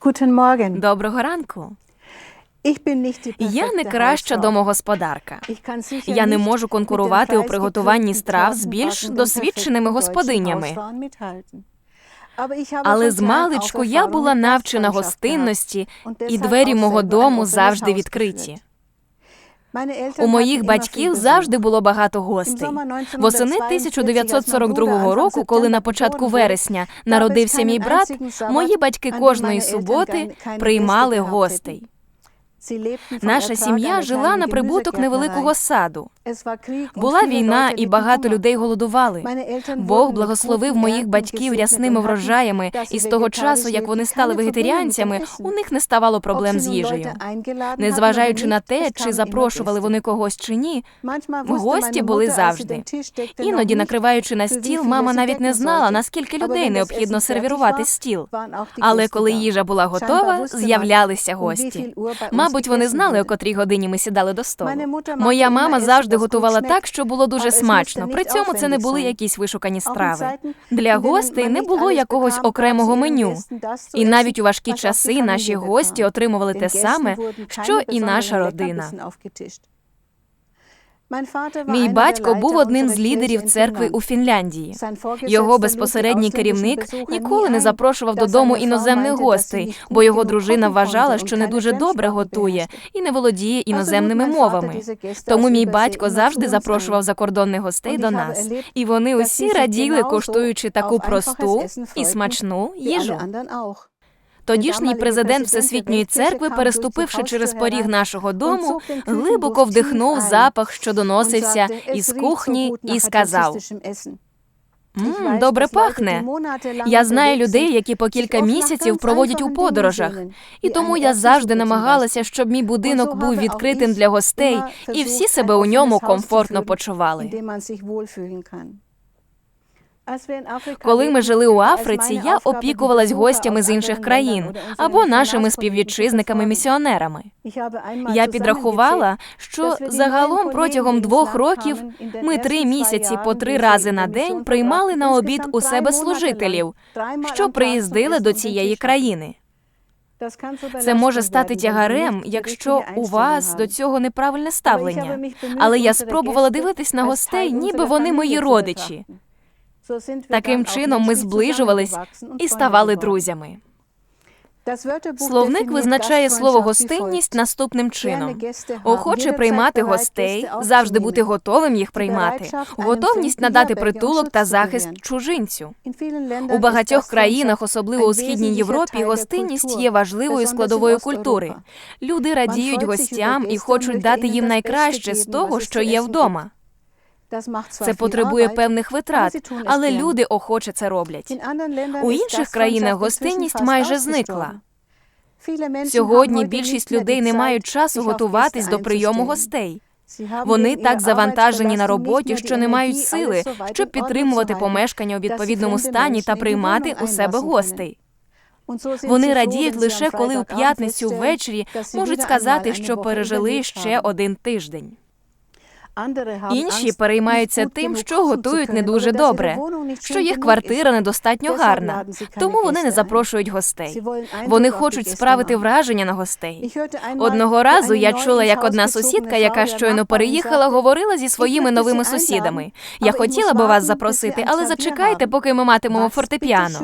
Guten Morgen. Доброго ранку. Я не краща домогосподарка. Я не можу конкурувати у приготуванні страв з більш досвідченими господинями. Але з маличку я була навчена гостинності, і двері мого дому завжди відкриті. У моїх батьків завжди було багато гостей. Восени 1942 року, коли на початку вересня народився мій брат, мої батьки кожної суботи приймали гостей. Наша сім'я жила на прибуток невеликого саду. Була війна, і багато людей голодували. Бог благословив моїх батьків рясними врожаями, і з того часу, як вони стали вегетаріанцями, у них не ставало проблем з їжею. Незважаючи на те, чи запрошували вони когось чи ні, гості були завжди. Іноді, накриваючи на стіл, мама навіть не знала, наскільки людей необхідно сервірувати стіл. Але коли їжа була готова, з'являлися гості. Мабуть, вони знали, о котрій годині ми сідали до столу. Моя мама завжди готувала так, що було дуже смачно. При цьому це не були якісь вишукані страви. Для гостей не було якогось окремого меню. І навіть у важкі часи наші гості отримували те саме, що і наша родина. Мій батько був одним з лідерів церкви у Фінляндії. Його безпосередній керівник ніколи не запрошував додому іноземних гостей, бо його дружина вважала, що не дуже добре готує і не володіє іноземними мовами. Тому мій батько завжди запрошував закордонних гостей до нас, і вони усі раділи, коштуючи таку просту і смачну їжу. Тодішній президент Всесвітньої церкви, переступивши через поріг нашого дому, глибоко вдихнув запах, що доносився із кухні, і сказав: «М, добре пахне. Я знаю людей, які по кілька місяців проводять у подорожах, і тому я завжди намагалася, щоб мій будинок був відкритим для гостей, і всі себе у ньому комфортно почували. Коли ми жили у Африці, я опікувалась гостями з інших країн або нашими співвітчизниками-місіонерами. Я підрахувала, що загалом протягом двох років ми три місяці по три рази на день приймали на обід у себе служителів, що приїздили до цієї країни. Це може стати тягарем, якщо у вас до цього неправильне ставлення. Але я спробувала дивитись на гостей, ніби вони мої родичі. Таким чином ми зближувались і ставали друзями. Словник визначає слово гостинність наступним чином: охоче приймати гостей, завжди бути готовим їх приймати, готовність надати притулок та захист чужинцю. У багатьох країнах, особливо у східній Європі, гостинність є важливою складовою культури. Люди радіють гостям і хочуть дати їм найкраще з того, що є вдома. Це потребує певних витрат, але люди охоче це роблять. У інших країнах гостинність майже зникла. Сьогодні більшість людей не мають часу готуватись до прийому гостей. Вони так завантажені на роботі, що не мають сили, щоб підтримувати помешкання у відповідному стані та приймати у себе гостей. Вони радіють лише коли у п'ятницю ввечері можуть сказати, що пережили ще один тиждень. Інші переймаються тим, що готують не дуже добре, що їх квартира недостатньо гарна, тому вони не запрошують гостей. Вони хочуть справити враження на гостей. Одного разу я чула, як одна сусідка, яка щойно переїхала, говорила зі своїми новими сусідами. Я хотіла би вас запросити, але зачекайте, поки ми матимемо фортепіано.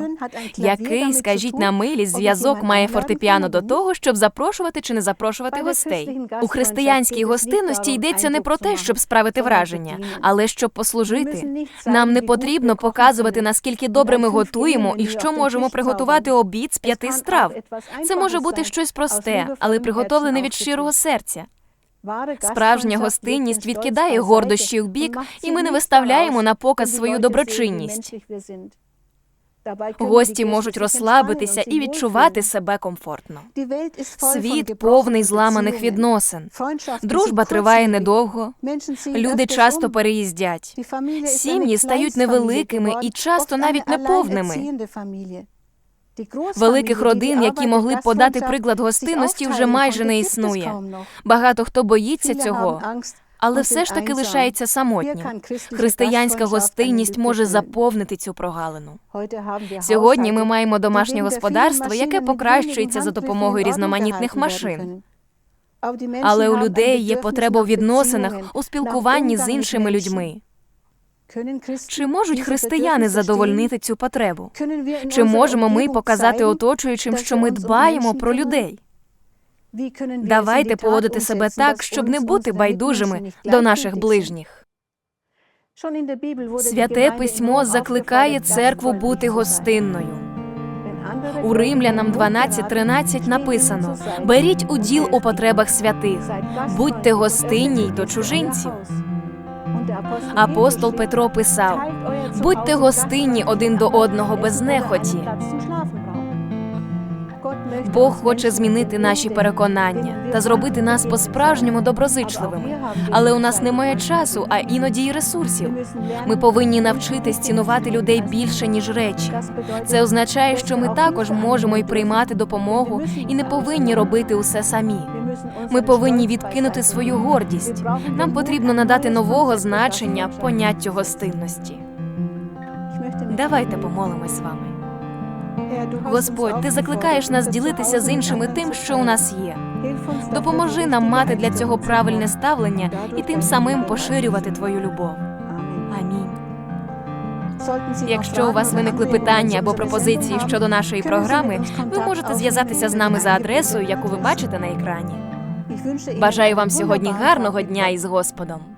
Який, скажіть на милість, зв'язок має фортепіано до того, щоб запрошувати чи не запрошувати гостей? У християнській гостинності йдеться не про те, щоб справити враження, але щоб послужити. Нам не потрібно показувати, наскільки добре ми готуємо і що можемо приготувати обід з п'яти страв. Це може бути щось просте, але приготовлене від щирого серця. Справжня гостинність відкидає гордощі в бік, і ми не виставляємо на показ свою доброчинність. Гості можуть розслабитися і відчувати себе комфортно. Світ повний зламаних відносин. Дружба триває недовго. Люди часто переїздять. Сім'ї стають невеликими і часто навіть неповними. Великих родин, які могли б подати приклад гостинності, вже майже не існує. Багато хто боїться цього. Але все ж таки лишається самотнім. Християнська гостинність може заповнити цю прогалину. Сьогодні ми маємо домашнє господарство, яке покращується за допомогою різноманітних машин. Але у людей є потреба у відносинах, у спілкуванні з іншими людьми. Чи можуть християни задовольнити цю потребу? Чи можемо ми показати оточуючим, що ми дбаємо про людей? Давайте поводити себе так, щоб не бути байдужими до наших ближніх. Святе письмо закликає церкву бути гостинною. У Римлянам 12.13 написано: беріть уділ у потребах святих, будьте гостинні й до чужинців. Апостол Петро писав: будьте гостинні один до одного без нехоті. Бог хоче змінити наші переконання та зробити нас по-справжньому доброзичливими. Але у нас немає часу, а іноді й ресурсів. Ми повинні навчитись цінувати людей більше ніж речі. Це означає, що ми також можемо й приймати допомогу і не повинні робити усе самі. Ми повинні відкинути свою гордість. Нам потрібно надати нового значення поняттю гостинності. Давайте помолимось з вами. Господь, ти закликаєш нас ділитися з іншими тим, що у нас є. Допоможи нам мати для цього правильне ставлення і тим самим поширювати твою любов. Амінь. Якщо у вас виникли питання або пропозиції щодо нашої програми, ви можете зв'язатися з нами за адресою, яку ви бачите на екрані. Бажаю вам сьогодні гарного дня із Господом.